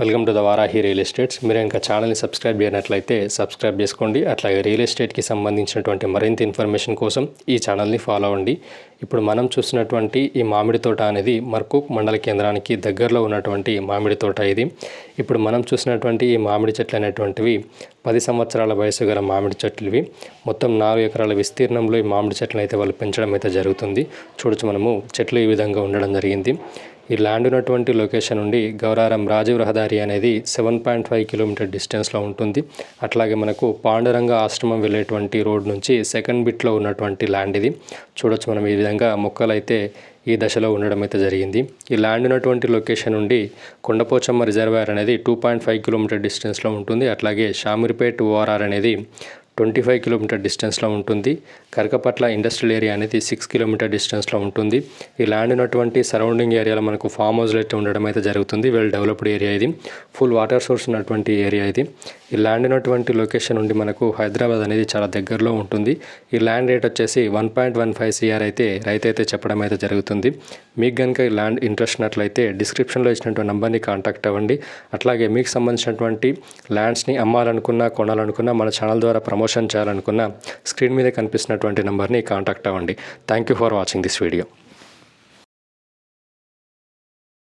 Welcome to the Varahi real estates. మీరు ఇంకా ఛానల్ని సబ్స్క్రైబ్ చేయనట్లయితే సబ్స్క్రైబ్ చేసుకోండి. అట్లాగే రియల్ ఎస్టేట్కి సంబంధించినటువంటి మరింత ఇన్ఫర్మేషన్ కోసం ఈ ఛానల్ని ఫాలో అవ్వండి. ఇప్పుడు మనం చూసినటువంటి ఈ మామిడి తోట అనేది మర్కూక్ మండల కేంద్రానికి దగ్గరలో ఉన్నటువంటి మామిడి తోట ఇది. ఇప్పుడు మనం చూసినటువంటి ఈ మామిడి చెట్లు అనేటువంటివి పది సంవత్సరాల వయసు గల మామిడి చెట్లు ఇవి మొత్తం నాలుగు ఎకరాల విస్తీర్ణంలో ఈ మామిడి చెట్లను అయితే వాళ్ళు పెంచడం అయితే జరుగుతుంది. చూడొచ్చు మనము చెట్లు ఈ విధంగా ఉండడం జరిగింది. ఈ ల్యాండ్ ఉన్నటువంటి లొకేషన్ నుండి గౌరారం రాజీవ్ రహదారి అనేది సెవెన్ పాయింట్ ఫైవ్ కిలోమీటర్ డిస్టెన్స్లో ఉంటుంది. అట్లాగే మనకు పాండురంగ ఆశ్రమం వెళ్ళేటువంటి రోడ్ నుంచి సెకండ్ బిట్లో ఉన్నటువంటి ల్యాండ్ ఇది. చూడొచ్చు మనం ఈ విధంగా మొక్కలు అయితే ఈ దశలో ఉండడం అయితే జరిగింది. ఈ ల్యాండ్ ఉన్నటువంటి లొకేషన్ నుండి కొండపోచమ్మ రిజర్వాయర్ అనేది టూ పాయింట్ ఫైవ్ కిలోమీటర్ డిస్టెన్స్లో ఉంటుంది. అట్లాగే షామిర్పేట్ ఓఆర్ఆర్ అనేది ట్వంటీ ఫైవ్ కిలోమీటర్ డిస్టెన్స్లో ఉంటుంది. కరకపట్ల ఇండస్ట్రియల్ ఏరియా అనేది సిక్స్ కిలోమీటర్ డిస్టెన్స్లో ఉంటుంది. ఈ ల్యాండ్ ఉన్నటువంటి సరౌండింగ్ ఏరియాలో మనకు ఫామ్ హౌస్లు అయితే ఉండడం అయితే జరుగుతుంది. వెల్ డెవలప్డ్ ఏరియా ఇది. ఫుల్ వాటర్ సోర్స్ ఉన్నటువంటి ఏరియా ఇది. ఈ ల్యాండ్ ఉన్నటువంటి లొకేషన్ నుండి మనకు హైదరాబాద్ అనేది చాలా దగ్గరలో ఉంటుంది. ఈ ల్యాండ్ రేట్ వచ్చేసి one point one five CR అయితే రైతు అయితే చెప్పడం అయితే జరుగుతుంది. మీకు కనుక ఈ ల్యాండ్ ఇంట్రెస్ట్ ఉన్నట్లయితే డిస్క్రిప్షన్లో ఇచ్చినటువంటి నెంబర్ని కాంటాక్ట్ అవ్వండి. అట్లాగే మీకు సంబంధించినటువంటి ల్యాండ్స్ని అమ్మాలనుకున్నా కొనాలనుకున్నా మన ఛానల్ ద్వారా ప్రమోషన్ చేయాలనుకున్నా స్క్రీన్ మీద కనిపిస్తున్నటువంటి నెంబర్ని కాంటాక్ట్ అవ్వండి. Thank you for watching this video